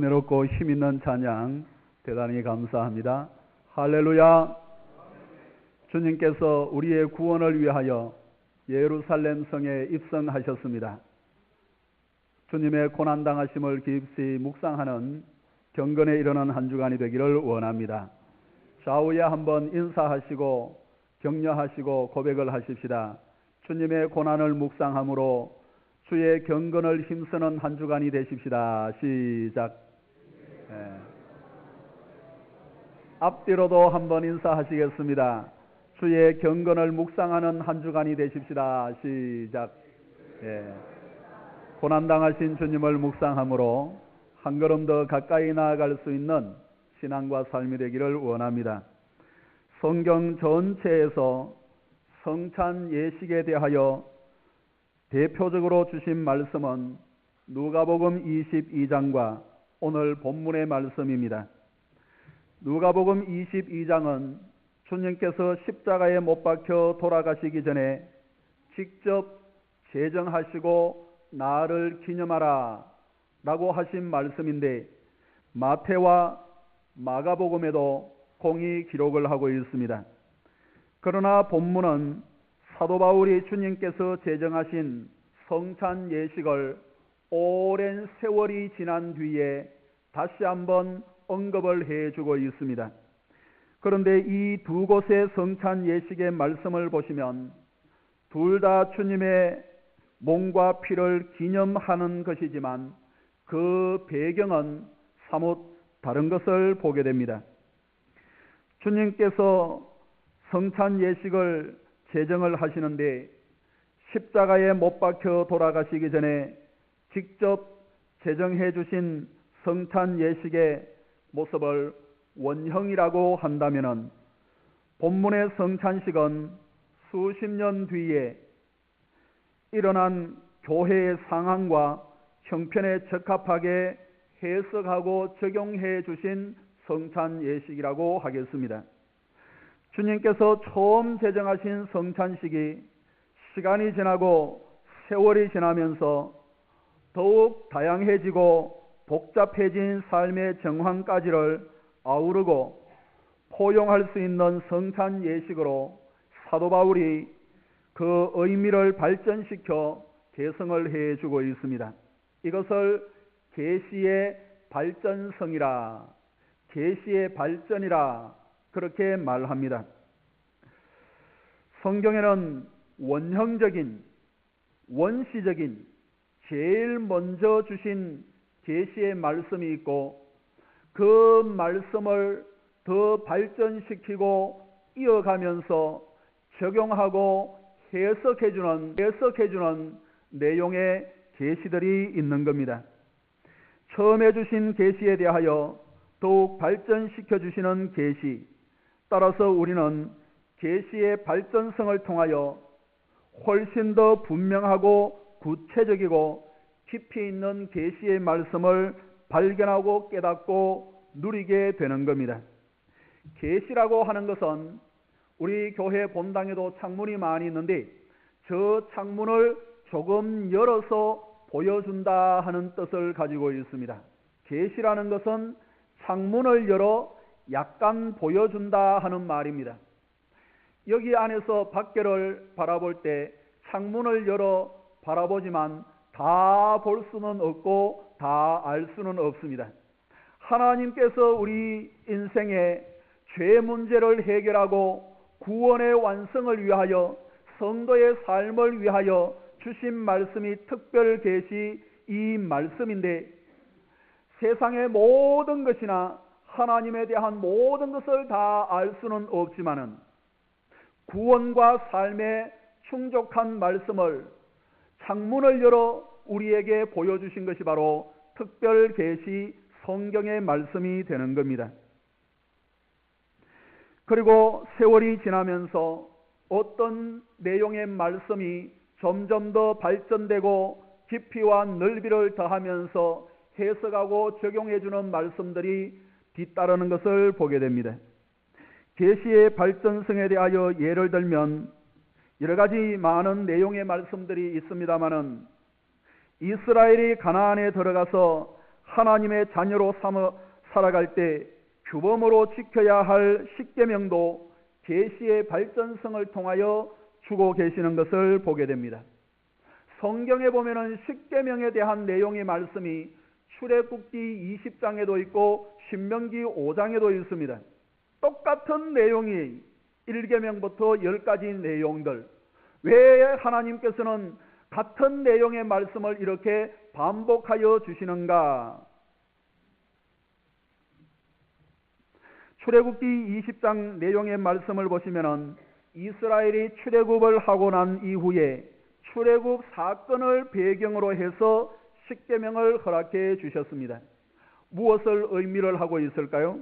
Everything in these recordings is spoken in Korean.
은혜롭고 힘있는 찬양 대단히 감사합니다. 할렐루야. 주님께서 우리의 구원을 위하여 예루살렘 성에 입성하셨습니다. 주님의 고난당하심을 깊이 묵상하는 경건에 이르는 한 주간이 되기를 원합니다. 좌우에 한번 인사하시고 격려하시고 고백을 하십시다. 주님의 고난을 묵상함으로 주의 경건을 힘쓰는 한 주간이 되십시다. 시작. 네. 앞뒤로도 한번 인사하시겠습니다. 주의 경건을 묵상하는 한 주간이 되십시다. 시작. 예. 고난당하신 주님을 묵상함으로 한 걸음 더 가까이 나아갈 수 있는 신앙과 삶이 되기를 원합니다. 성경 전체에서 성찬 예식에 대하여 대표적으로 주신 말씀은 누가복음 22장과 오늘 본문의 말씀입니다. 누가복음 22장은 주님께서 십자가에 못 박혀 돌아가시기 전에 직접 제정하시고 나를 기념하라 라고 하신 말씀인데 마태와 마가복음에도 공이 기록을 하고 있습니다. 그러나 본문은 사도 바울이 주님께서 제정하신 성찬 예식을 오랜 세월이 지난 뒤에 다시 한번 언급을 해주고 있습니다. 그런데 이 두 곳의 성찬 예식의 말씀을 보시면 둘 다 주님의 몸과 피를 기념하는 것이지만 그 배경은 사뭇 다른 것을 보게 됩니다. 주님께서 성찬 예식을 제정을 하시는데 십자가에 못 박혀 돌아가시기 전에 직접 제정해 주신 성찬 예식의 모습을 원형이라고 한다면 본문의 성찬식은 수십 년 뒤에 일어난 교회의 상황과 형편에 적합하게 해석하고 적용해 주신 성찬 예식이라고 하겠습니다. 주님께서 처음 제정하신 성찬식이 시간이 지나고 세월이 지나면서 더욱 다양해지고 복잡해진 삶의 정황까지를 아우르고 포용할 수 있는 성찬 예식으로 사도 바울이 그 의미를 발전시켜 개성을 해주고 있습니다. 이것을 계시의 발전성이라, 계시의 발전이라 그렇게 말합니다. 성경에는 원형적인, 원시적인, 제일 먼저 주신 계시의 말씀이 있고 그 말씀을 더 발전시키고 이어가면서 적용하고 해석해 주는 해석해 주는 내용의 계시들이 있는 겁니다. 처음에 주신 계시에 대하여 더욱 발전시켜 주시는 계시. 따라서 우리는 계시의 발전성을 통하여 훨씬 더 분명하고 구체적이고 깊이 있는 계시의 말씀을 발견하고 깨닫고 누리게 되는 겁니다. 계시라고 하는 것은 우리 교회 본당에도 창문이 많이 있는데 저 창문을 조금 열어서 보여준다 하는 뜻을 가지고 있습니다. 계시라는 것은 창문을 열어 약간 보여준다 하는 말입니다. 여기 안에서 밖을 바라볼 때 창문을 열어 바라보지만 다 볼 수는 없고 다 알 수는 없습니다. 하나님께서 우리 인생의 죄 문제를 해결하고 구원의 완성을 위하여 성도의 삶을 위하여 주신 말씀이 특별 계시 이 말씀인데 세상의 모든 것이나 하나님에 대한 모든 것을 다 알 수는 없지만은 구원과 삶에 충족한 말씀을 창문을 열어 우리에게 보여주신 것이 바로 특별 계시 성경의 말씀이 되는 겁니다. 그리고 세월이 지나면서 어떤 내용의 말씀이 점점 더 발전되고 깊이와 넓이를 더하면서 해석하고 적용해주는 말씀들이 뒤따르는 것을 보게 됩니다. 계시의 발전성에 대하여 예를 들면 여러 가지 많은 내용의 말씀들이 있습니다만은 이스라엘이 가나안에 들어가서 하나님의 자녀로 삼어 살아갈 때 규범으로 지켜야 할 십계명도 계시의 발전성을 통하여 주고 계시는 것을 보게 됩니다. 성경에 보면은 십계명에 대한 내용의 말씀이 출애굽기 20장에도 있고 신명기 5장에도 있습니다. 똑같은 내용이 1계명부터 10가지 내용들. 왜 하나님께서는 같은 내용의 말씀을 이렇게 반복하여 주시는가? 출애굽기 20장 내용의 말씀을 보시면은 이스라엘이 출애굽을 하고 난 이후에 출애굽 사건을 배경으로 해서 십계명을 허락해 주셨습니다. 무엇을 의미를 하고 있을까요?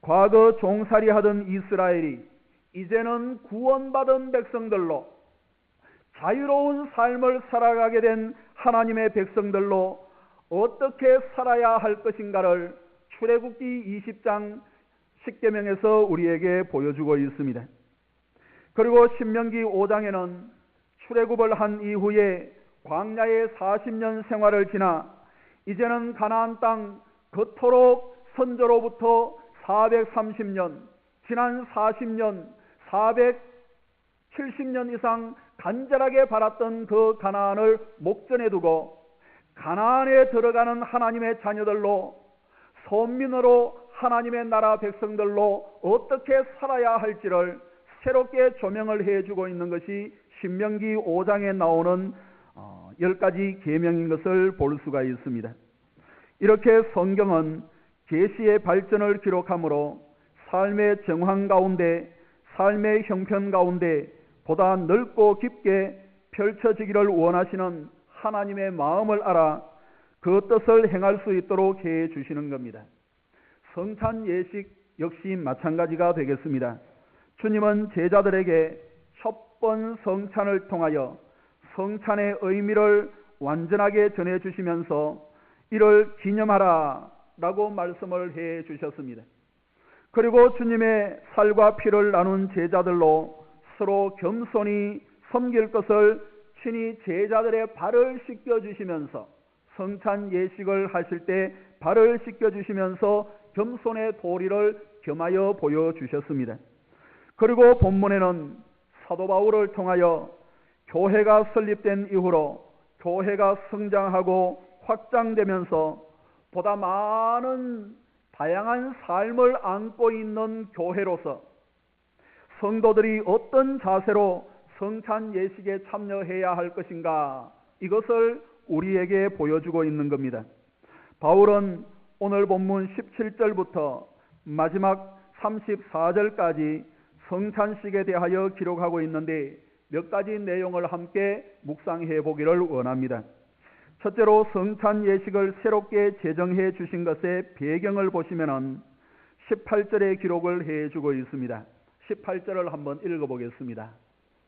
과거 종살이 하던 이스라엘이 이제는 구원받은 백성들로 자유로운 삶을 살아가게 된 하나님의 백성들로 어떻게 살아야 할 것인가를 출애굽기 20장 10계명에서 우리에게 보여주고 있습니다. 그리고 신명기 5장에는 출애굽을 한 이후에 광야의 40년 생활을 지나 이제는 가나안 땅 그토록 선조로부터 430년 지난 40년 470년 이상 간절하게 바랐던 그 가나안을 목전에 두고 가나안에 들어가는 하나님의 자녀들로 선민으로 하나님의 나라 백성들로 어떻게 살아야 할지를 새롭게 조명을 해주고 있는 것이 신명기 5장에 나오는 어, 열 가지 계명인 것을 볼 수가 있습니다. 이렇게 성경은 계시의 발전을 기록하므로 삶의 정황 가운데 삶의 형편 가운데 보다 넓고 깊게 펼쳐지기를 원하시는 하나님의 마음을 알아 그 뜻을 행할 수 있도록 해 주시는 겁니다. 성찬 예식 역시 마찬가지가 되겠습니다. 주님은 제자들에게 첫 번 성찬을 통하여 성찬의 의미를 완전하게 전해 주시면서 이를 기념하라 라고 말씀을 해 주셨습니다. 그리고 주님의 살과 피를 나눈 제자들로 서로 겸손히 섬길 것을 친히 제자들의 발을 씻겨 주시면서 성찬 예식을 하실 때 발을 씻겨 주시면서 겸손의 도리를 겸하여 보여 주셨습니다. 그리고 본문에는 사도 바울을 통하여 교회가 설립된 이후로 교회가 성장하고 확장되면서 보다 많은 다양한 삶을 안고 있는 교회로서 성도들이 어떤 자세로 성찬 예식에 참여해야 할 것인가 이것을 우리에게 보여주고 있는 겁니다. 바울은 오늘 본문 17절부터 마지막 34절까지 성찬식에 대하여 기록하고 있는데 몇 가지 내용을 함께 묵상해 보기를 원합니다. 첫째로 성찬 예식을 새롭게 제정해 주신 것의 배경을 보시면은 18절의 기록을 해 주고 있습니다. 18절을 한번 읽어 보겠습니다.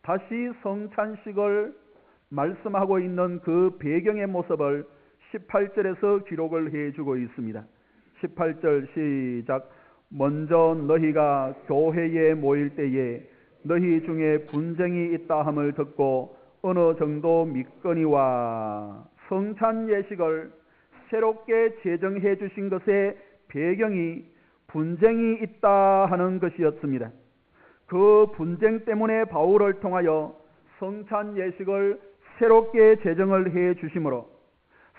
다시 성찬식을 말씀하고 있는 그 배경의 모습을 18절에서 기록을 해 주고 있습니다. 18절 시작. 먼저 너희가 교회에 모일 때에 너희 중에 분쟁이 있다 함을 듣고 어느 정도 믿거니와 성찬 예식을 새롭게 제정해 주신 것의 배경이 분쟁이 있다 하는 것이었습니다. 그 분쟁 때문에 바울을 통하여 성찬 예식을 새롭게 제정을 해 주심으로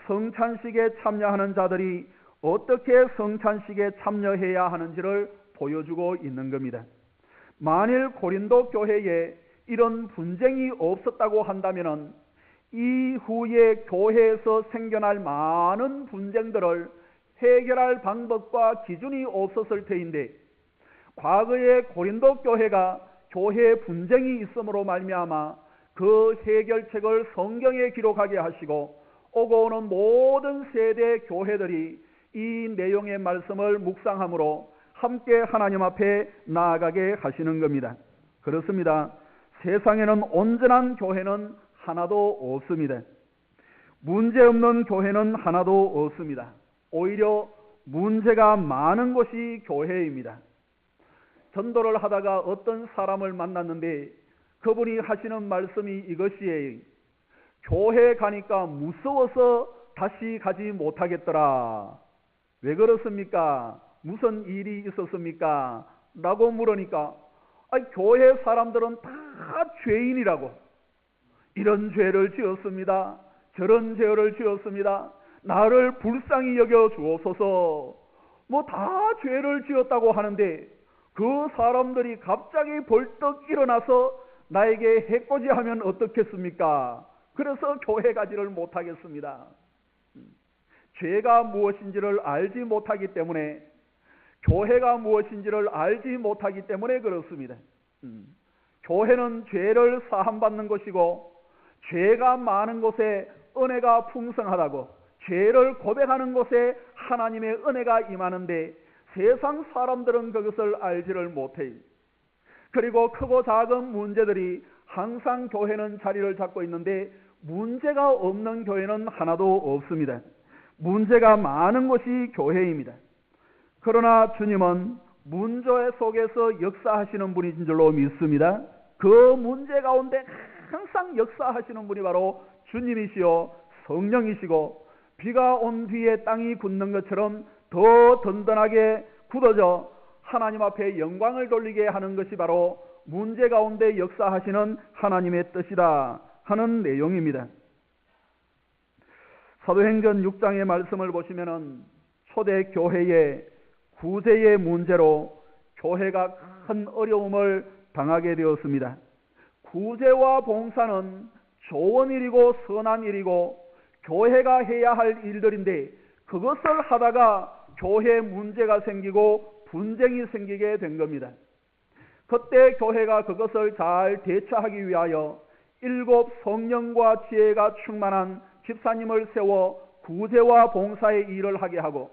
성찬식에 참여하는 자들이 어떻게 성찬식에 참여해야 하는지를 보여주고 있는 겁니다. 만일 고린도 교회에 이런 분쟁이 없었다고 한다면 이후에 교회에서 생겨날 많은 분쟁들을 해결할 방법과 기준이 없었을 터인데 과거에 고린도 교회가 교회 분쟁이 있음으로 말미암아 그 해결책을 성경에 기록하게 하시고 오고 오는 모든 세대 교회들이 이 내용의 말씀을 묵상함으로 함께 하나님 앞에 나아가게 하시는 겁니다. 그렇습니다. 세상에는 온전한 교회는 하나도 없습니다. 문제 없는 교회는 하나도 없습니다. 오히려 문제가 많은 곳이 교회입니다. 전도를 하다가 어떤 사람을 만났는데 그분이 하시는 말씀이 이것이에요. 교회 가니까 무서워서 다시 가지 못하겠더라. 왜 그렇습니까? 무슨 일이 있었습니까? 라고 물으니까 아니, 교회 사람들은 다 죄인이라고 이런 죄를 지었습니다. 저런 죄를 지었습니다. 나를 불쌍히 여겨 주옵소서. 뭐 다 죄를 지었다고 하는데 그 사람들이 갑자기 벌떡 일어나서 나에게 해코지 하면 어떻겠습니까? 그래서 교회 가지를 못하겠습니다. 죄가 무엇인지를 알지 못하기 때문에 교회가 무엇인지를 알지 못하기 때문에 그렇습니다. 음. 교회는 죄를 사함받는 것이고 죄가 많은 곳에 은혜가 풍성하다고 죄를 고백하는 곳에 하나님의 은혜가 임하는데 세상 사람들은 그것을 알지를 못해요. 그리고 크고 작은 문제들이 항상 교회는 자리를 잡고 있는데 문제가 없는 교회는 하나도 없습니다. 문제가 많은 것이 교회입니다. 그러나 주님은 문제 속에서 역사하시는 분인 줄로 믿습니다. 그 문제 가운데 항상 역사하시는 분이 바로 주님이시요 성령이시고 비가 온 뒤에 땅이 굳는 것처럼 더 든든하게 굳어져 하나님 앞에 영광을 돌리게 하는 것이 바로 문제 가운데 역사하시는 하나님의 뜻이다 하는 내용입니다. 사도행전 6장의 말씀을 보시면은 초대 교회의 구제의 문제로 교회가 큰 어려움을 당하게 되었습니다. 구제와 봉사는 좋은 일이고 선한 일이고 교회가 해야 할 일들인데 그것을 하다가 교회 문제가 생기고 분쟁이 생기게 된 겁니다. 그때 교회가 그것을 잘 대처하기 위하여 일곱 성령과 지혜가 충만한 집사님을 세워 구제와 봉사의 일을 하게 하고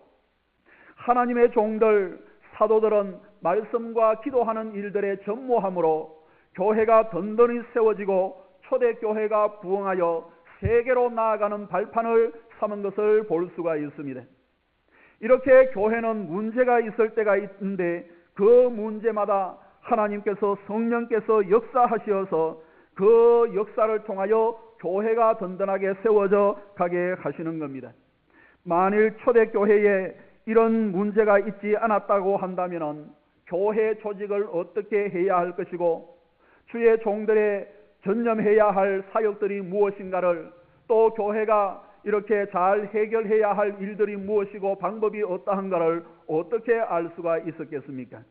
하나님의 종들 사도들은 말씀과 기도하는 일들에 전무함으로 교회가 든든히 세워지고 초대교회가 부흥하여 세계로 나아가는 발판을 삼은 것을 볼 수가 있습니다. 이렇게 교회는 문제가 있을 때가 있는데 그 문제마다 하나님께서 성령께서 역사하시어서 그 역사를 통하여 교회가 든든하게 세워져 가게 하시는 겁니다. 만일 초대교회에 이런 문제가 있지 않았다고 한다면 교회 조직을 어떻게 해야 할 것이고 주의 종들의 전념해야 할 사역들이 무엇인가를 또 교회가 이렇게 잘 해결해야 할 일들이 무엇이고 방법이 어떠한가를 어떻게 알 수가 있었겠습니까?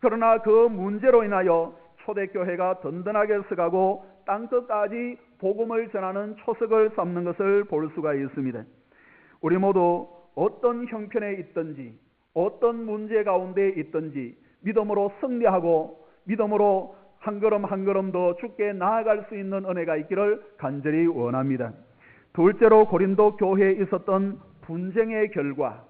그러나 그 문제로 인하여 초대교회가 든든하게 서가고 땅끝까지 복음을 전하는 초석을 쌓는 것을 볼 수가 있습니다. 우리 모두 어떤 형편에 있든지 어떤 문제 가운데 있든지 믿음으로 승리하고 믿음으로 한 걸음 한 걸음 더 죽게 나아갈 수 있는 은혜가 있기를 간절히 원합니다. 둘째로 고린도 교회에 있었던 분쟁의 결과,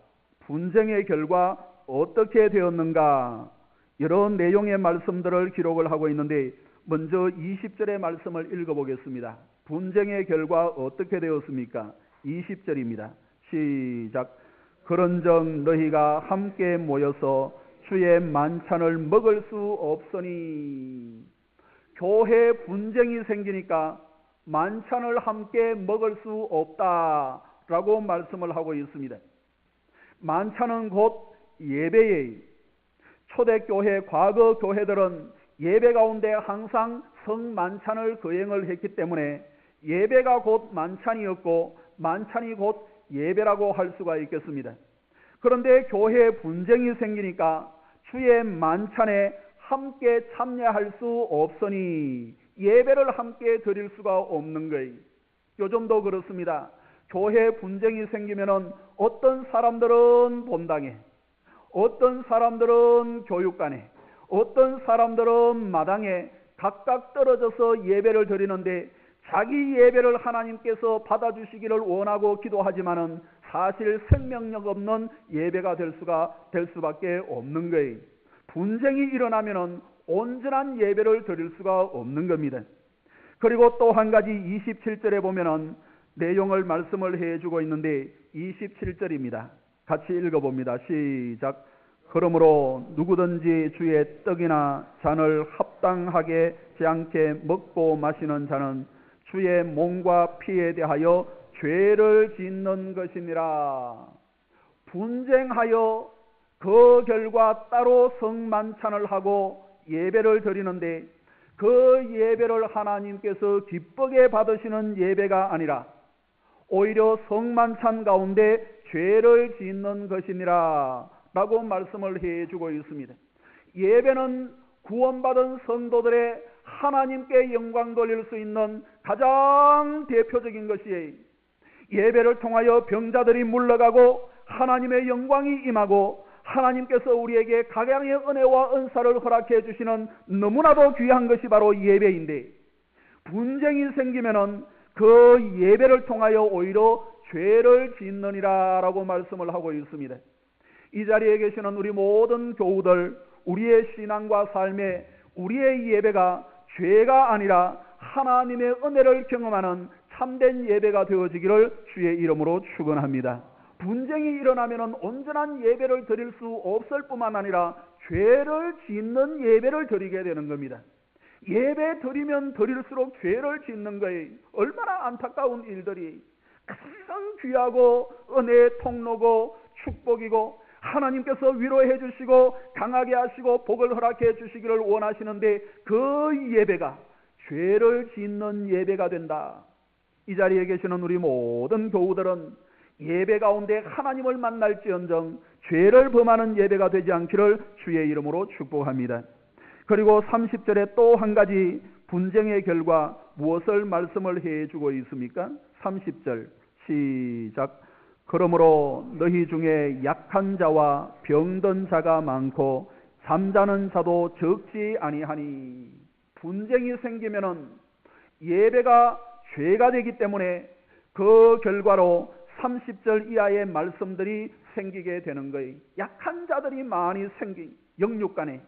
분쟁의 결과 어떻게 되었는가? 이런 내용의 말씀들을 기록을 하고 있는데 먼저 20절의 말씀을 읽어보겠습니다. 분쟁의 결과 어떻게 되었습니까? 20절입니다. 시작. 그런즉 너희가 함께 모여서 주의 만찬을 먹을 수 없으니 교회 분쟁이 생기니까 만찬을 함께 먹을 수 없다라고 말씀을 하고 있습니다. 만찬은 곧 예배예요. 초대교회 과거 교회들은 예배 가운데 항상 성만찬을 거행을 했기 때문에 예배가 곧 만찬이었고 만찬이 곧 예배라고 할 수가 있겠습니다. 그런데 교회 분쟁이 생기니까 주의 만찬에 함께 참여할 수 없으니 예배를 함께 드릴 수가 없는 거예요. 요즘도 그렇습니다. 교회 분쟁이 생기면은 어떤 사람들은 본당에, 어떤 사람들은 교육관에, 어떤 사람들은 마당에 각각 떨어져서 예배를 드리는데 자기 예배를 하나님께서 받아주시기를 원하고 기도하지만은 사실 생명력 없는 예배가 될 수가 될 수밖에 없는 거예요. 분쟁이 일어나면은 온전한 예배를 드릴 수가 없는 겁니다. 그리고 또 한 가지 27절에 보면은 내용을 말씀을 해 주고 있는데 27절입니다. 같이 읽어 봅니다. 시작. 그러므로 누구든지 주의 떡이나 잔을 합당하게 지 않게 먹고 마시는 자는 주의 몸과 피에 대하여 죄를 짓는 것이니라. 분쟁하여 그 결과 따로 성만찬을 하고 예배를 드리는데 그 예배를 하나님께서 기쁘게 받으시는 예배가 아니라 오히려 성만찬 가운데 죄를 짓는 것이니라 라고 말씀을 해주고 있습니다. 예배는 구원받은 성도들의 하나님께 영광 돌릴 수 있는 가장 대표적인 것이에요. 예배를 통하여 병자들이 물러가고 하나님의 영광이 임하고 하나님께서 우리에게 각양의 은혜와 은사를 허락해 주시는 너무나도 귀한 것이 바로 예배인데 분쟁이 생기면은 그 예배를 통하여 오히려 죄를 짓느니라라고 말씀을 하고 있습니다. 이 자리에 계시는 우리 모든 교우들 우리의 신앙과 삶에 우리의 예배가 죄가 아니라 하나님의 은혜를 경험하는 참된 예배가 되어지기를 주의 이름으로 축원합니다. 분쟁이 일어나면 온전한 예배를 드릴 수 없을 뿐만 아니라 죄를 짓는 예배를 드리게 되는 겁니다. 예배 드리면 드릴수록 죄를 짓는 거에 얼마나 안타까운 일들이 가장 귀하고 은혜의 통로고 축복이고 하나님께서 위로해 주시고 강하게 하시고 복을 허락해 주시기를 원하시는데 그 예배가 죄를 짓는 예배가 된다. 이 자리에 계시는 우리 모든 교우들은 예배 가운데 하나님을 만날지언정 죄를 범하는 예배가 되지 않기를 주의 이름으로 축복합니다. 그리고 30절에 또 한 가지 분쟁의 결과 무엇을 말씀을 해 주고 있습니까? 30절 시작 그러므로 너희 중에 약한 자와 병든 자가 많고 잠자는 자도 적지 아니하니 분쟁이 생기면은 예배가 죄가 되기 때문에 그 결과로 30절 이하의 말씀들이 생기게 되는 거예요. 약한 자들이 많이 생긴 영육간에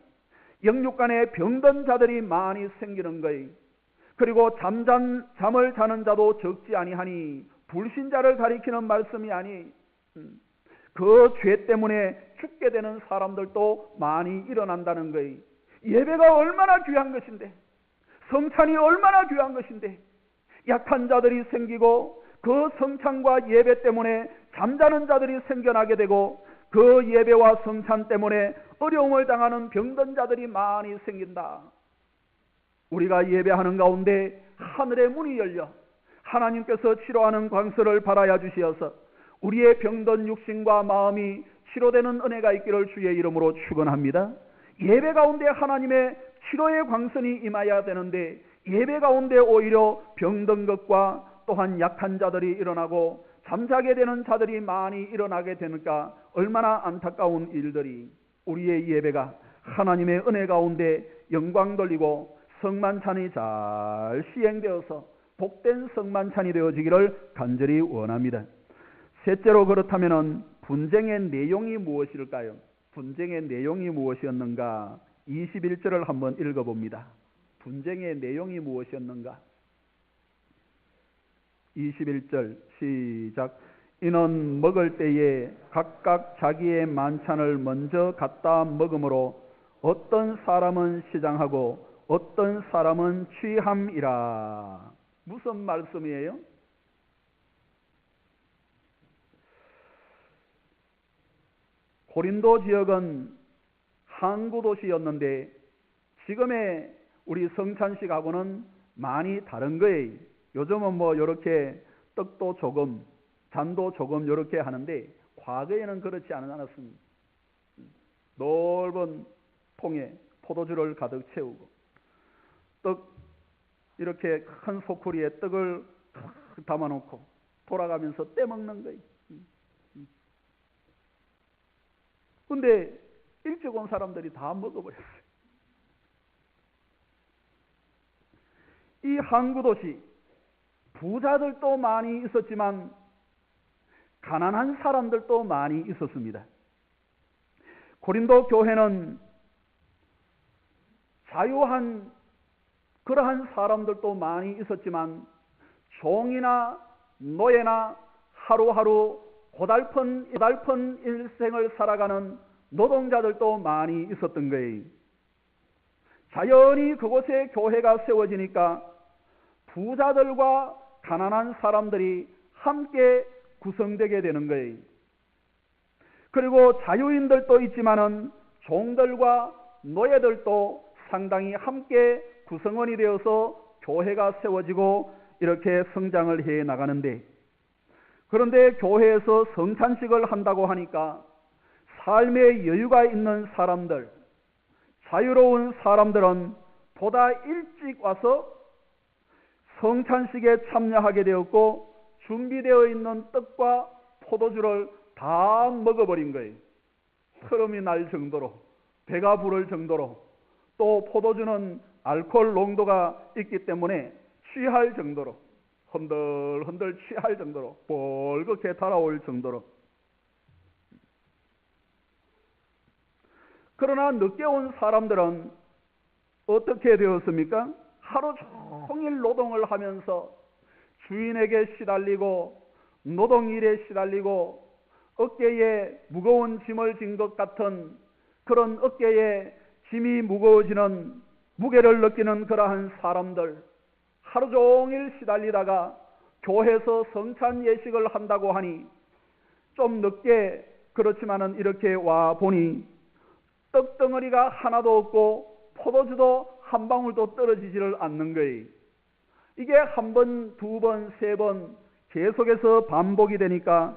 영육간에 병든 자들이 많이 생기는 거예요. 그리고 잠잔 잠을 자는 자도 적지 아니하니 불신자를 가리키는 말씀이 아니 음, 그죄 때문에 죽게 되는 사람들도 많이 일어난다는 거예요. 예배가 얼마나 귀한 것인데 성찬이 얼마나 귀한 것인데 약한 자들이 생기고 그 성찬과 예배 때문에 잠자는 자들이 생겨나게 되고 그 예배와 성찬 때문에 어려움을 당하는 병든 자들이 많이 생긴다. 우리가 예배하는 가운데 하늘의 문이 열려 하나님께서 치료하는 광서를 바라야 주시어서 우리의 병든 육신과 마음이 치료되는 은혜가 있기를 주의 이름으로 축원합니다. 예배 가운데 하나님의 치료의 광선이 임하여야 되는데 예배 가운데 오히려 병든 것과 또한 약한 자들이 일어나고 잠자게 되는 자들이 많이 일어나게 되니까 얼마나 안타까운 일들이 우리의 예배가 하나님의 은혜 가운데 영광 돌리고 성만찬이 잘 시행되어서 복된 성만찬이 되어지기를 간절히 원합니다. 셋째로 그렇다면 분쟁의 내용이 무엇일까요? 분쟁의 내용이 무엇이었는가? 21절을 한번 읽어봅니다. 분쟁의 내용이 무엇이었는가? 21절 시작. 이는 먹을 때에 각각 자기의 만찬을 먼저 갖다 먹으므로 어떤 사람은 시장하고 어떤 사람은 취함이라. 무슨 말씀이에요? 고린도 지역은 항구 도시였는데 지금의 우리 성찬식하고는 많이 다른 거예요. 요즘은 뭐 이렇게 떡도 조금, 잔도 조금 이렇게 하는데 과거에는 그렇지 않았습니다. 넓은 통에 포도주를 가득 채우고 떡 이렇게 큰 소쿠리에 떡을 담아놓고 돌아가면서 떼먹는 거예요. 근데 일찍 온 사람들이 다 먹어버렸어요. 이 항구 도시 부자들도 많이 있었지만 가난한 사람들도 많이 있었습니다. 고린도 교회는 자유한 그러한 사람들도 많이 있었지만 종이나 노예나 하루하루 고달픈 고달픈 일생을 살아가는 노동자들도 많이 있었던 거예요. 자연히 그곳에 교회가 세워지니까 부자들과 가난한 사람들이 함께 구성되게 되는 거예요. 그리고 자유인들도 있지만은 종들과 노예들도 상당히 함께 구성원이 되어서 교회가 세워지고 이렇게 성장을 해 나가는데 그런데 교회에서 성찬식을 한다고 하니까 삶의 여유가 있는 사람들, 자유로운 사람들은 보다 일찍 와서 성찬식에 참여하게 되었고 준비되어 있는 떡과 포도주를 다 먹어버린 거예요. 흐름이 날 정도로 배가 부를 정도로 또 포도주는 알코올 농도가 있기 때문에 취할 정도로 흔들흔들 취할 정도로 벌겋게 달아올 정도로 그러나 늦게 온 사람들은 어떻게 되었습니까? 하루 종일 노동을 하면서 주인에게 시달리고 노동일에 시달리고 어깨에 무거운 짐을 진 것 같은 그런 어깨에 짐이 무거워지는 무게를 느끼는 그러한 사람들 하루 종일 시달리다가 교회에서 성찬 예식을 한다고 하니 좀 늦게 그렇지만은 이렇게 와 보니 떡덩어리가 하나도 없고 포도주도 한 방울도 떨어지지를 않는 거예요. 이게 한 번, 두 번, 세 번 계속해서 반복이 되니까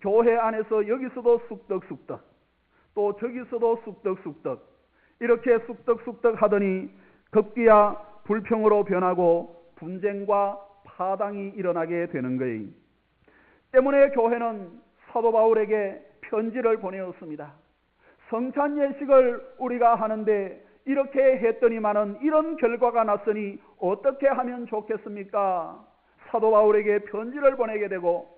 교회 안에서 여기서도 쑥덕쑥덕 또 저기서도 쑥덕쑥덕 이렇게 쑥덕쑥덕 하더니 급기야 불평으로 변하고 분쟁과 파당이 일어나게 되는 거예요. 때문에 교회는 사도 바울에게 편지를 보내었습니다. 성찬 예식을 우리가 하는데 이렇게 했더니만은 이런 결과가 났으니 어떻게 하면 좋겠습니까? 사도 바울에게 편지를 보내게 되고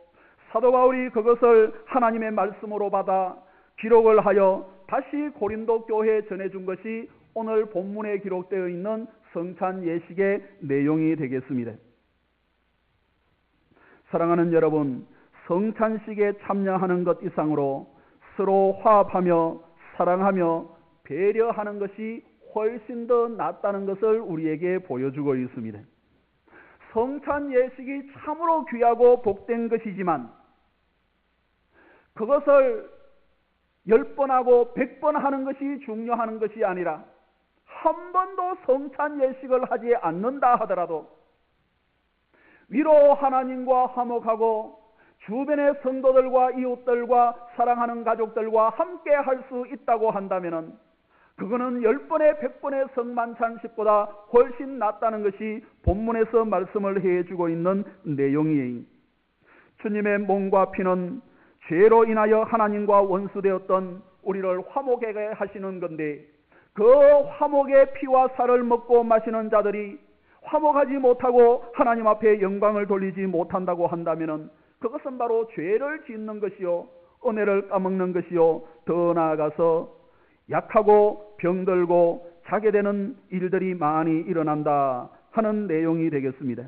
사도 바울이 그것을 하나님의 말씀으로 받아 기록을 하여 다시 고린도 교회에 전해준 것이 오늘 본문에 기록되어 있는 성찬 예식의 내용이 되겠습니다. 사랑하는 여러분, 성찬식에 참여하는 것 이상으로 서로 화합하며 사랑하며 배려하는 것이 훨씬 더 낫다는 것을 우리에게 보여주고 있습니다. 성찬 예식이 참으로 귀하고 복된 것이지만 그것을 열 번 하고 백 번 하는 것이 중요한 것이 아니라 한 번도 성찬 예식을 하지 않는다 하더라도 위로 하나님과 화목하고 주변의 성도들과 이웃들과 사랑하는 가족들과 함께 할 수 있다고 한다면 그거는 열 번의 백 번의 성만찬식보다 훨씬 낫다는 것이 본문에서 말씀을 해주고 있는 내용이에요. 주님의 몸과 피는 죄로 인하여 하나님과 원수되었던 우리를 화목하게 하시는 건데 그 화목의 피와 살을 먹고 마시는 자들이 화목하지 못하고 하나님 앞에 영광을 돌리지 못한다고 한다면 그것은 바로 죄를 짓는 것이요 은혜를 까먹는 것이요 더 나아가서 약하고 병들고 자게 되는 일들이 많이 일어난다 하는 내용이 되겠습니다.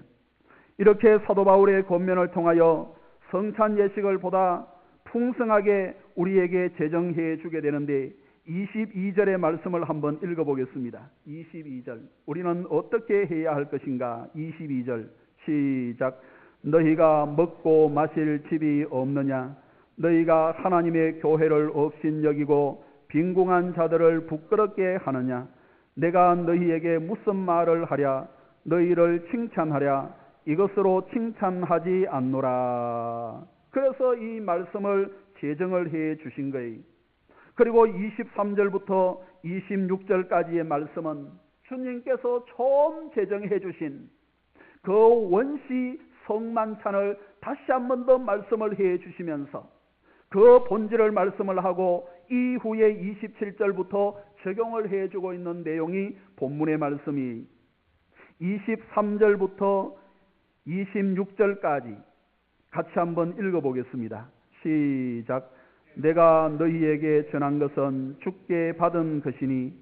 이렇게 사도 바울의 권면을 통하여 성찬 예식을 보다 풍성하게 우리에게 제정해 주게 되는데 22절의 말씀을 한번 읽어보겠습니다. 22절. 우리는 어떻게 해야 할 것인가? 22절. 시작. 너희가 먹고 마실 집이 없느냐? 너희가 하나님의 교회를 없인 여기고 빈궁한 자들을 부끄럽게 하느냐? 내가 너희에게 무슨 말을 하랴? 너희를 칭찬하랴? 이것으로 칭찬하지 않노라. 그래서 이 말씀을 제정을 해 주신 거예요. 그리고 23절부터 26절까지의 말씀은 주님께서 처음 제정해 주신 그 원시 성만찬을 다시 한 번 더 말씀을 해 주시면서 그 본질을 말씀을 하고 이후에 27절부터 적용을 해 주고 있는 내용이 본문의 말씀이 23절부터 26절까지 같이 한번 읽어보겠습니다. 시작. 내가 너희에게 전한 것은 죽게 받은 것이니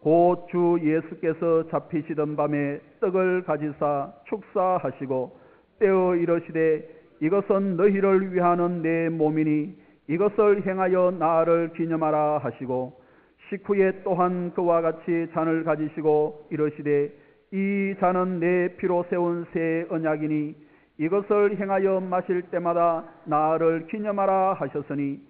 곧 주 예수께서 잡히시던 밤에 떡을 가지사 축사하시고 떼어 이러시되 이것은 너희를 위하는 내 몸이니 이것을 행하여 나를 기념하라 하시고 식후에 또한 그와 같이 잔을 가지시고 이러시되 이 잔은 내 피로 세운 새 언약이니 이것을 행하여 마실 때마다 나를 기념하라 하셨으니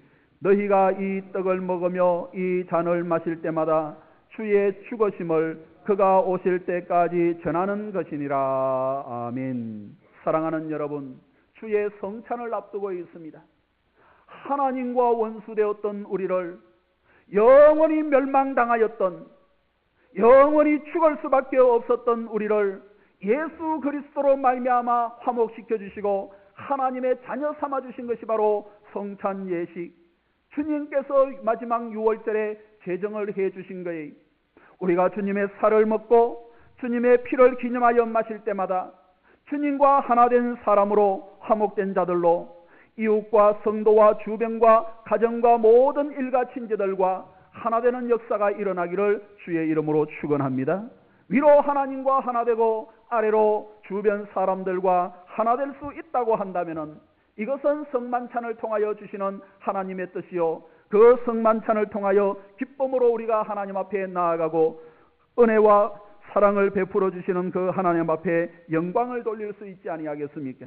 너희가 이 떡을 먹으며 이 잔을 마실 때마다 주의 죽으심을 그가 오실 때까지 전하는 것이니라. 아멘. 사랑하는 여러분, 주의 성찬을 앞두고 있습니다. 하나님과 원수되었던 우리를 영원히 멸망당하였던 영원히 죽을 수밖에 없었던 우리를 예수 그리스도로 말미암아 화목시켜 주시고 하나님의 자녀 삼아 주신 것이 바로 성찬 예식 주님께서 마지막 6월절에 제정을 해 주신 거예요. 우리가 주님의 살을 먹고 주님의 피를 기념하여 마실 때마다 주님과 하나 된 사람으로 화목된 자들로 이웃과 성도와 주변과 가정과 모든 일가 친지들과 하나 되는 역사가 일어나기를 주의 이름으로 축원합니다. 위로 하나님과 하나 되고 아래로 주변 사람들과 하나 될 수 있다고 한다면은 이것은 성만찬을 통하여 주시는 하나님의 뜻이요. 그 성만찬을 통하여 기쁨으로 우리가 하나님 앞에 나아가고 은혜와 사랑을 베풀어 주시는 그 하나님 앞에 영광을 돌릴 수 있지 아니하겠습니까?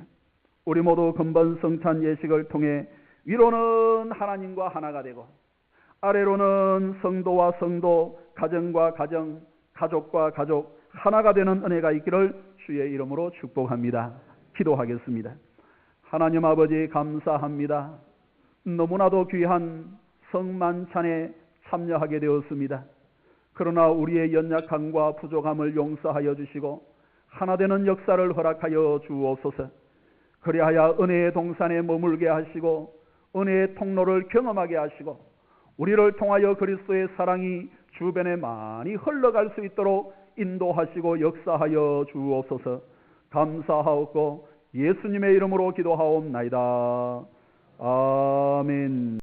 우리 모두 근본 성찬 예식을 통해 위로는 하나님과 하나가 되고 아래로는 성도와 성도, 가정과 가정, 가족과 가족 하나가 되는 은혜가 있기를 주의 이름으로 축복합니다. 기도하겠습니다. 하나님 아버지 감사합니다. 너무나도 귀한 성만찬에 참여하게 되었습니다. 그러나 우리의 연약함과 부족함을 용서하여 주시고 하나 되는 역사를 허락하여 주옵소서. 그리하여 은혜의 동산에 머물게 하시고 은혜의 통로를 경험하게 하시고 우리를 통하여 그리스도의 사랑이 주변에 많이 흘러갈 수 있도록 인도하시고 역사하여 주옵소서. 감사하옵고 예수님의 이름으로 기도하옵나이다. 아멘.